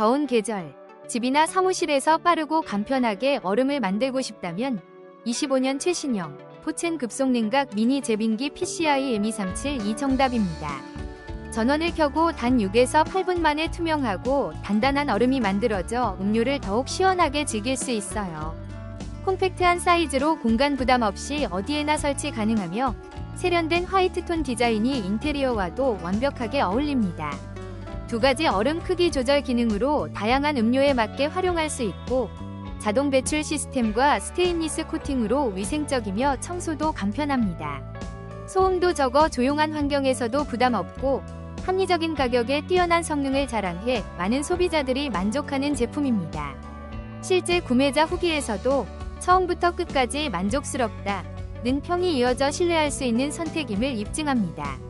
더운 계절, 집이나 사무실에서 빠르고 간편하게 얼음을 만들고 싶다면 25년 최신형 포첸 급속 냉각 미니 제빙기 PCI M237 이 정답입니다. 전원을 켜고 단 6에서 8분 만에 투명하고 단단한 얼음이 만들어져 음료를 더욱 시원하게 즐길 수 있어요. 콤팩트한 사이즈로 공간 부담 없이 어디에나 설치 가능하며 세련된 화이트톤 디자인이 인테리어와도 완벽하게 어울립니다. 두 가지 얼음 크기 조절 기능으로 다양한 음료에 맞게 활용할 수 있고 자동 배출 시스템과 스테인리스 코팅으로 위생적이며 청소도 간편합니다. 소음도 적어 조용한 환경에서도 부담 없고 합리적인 가격에 뛰어난 성능을 자랑해 많은 소비자들이 만족하는 제품입니다. 실제 구매자 후기에서도 처음부터 끝까지 만족스럽다. 는 평이 이어져 신뢰할 수 있는 선택임을 입증합니다.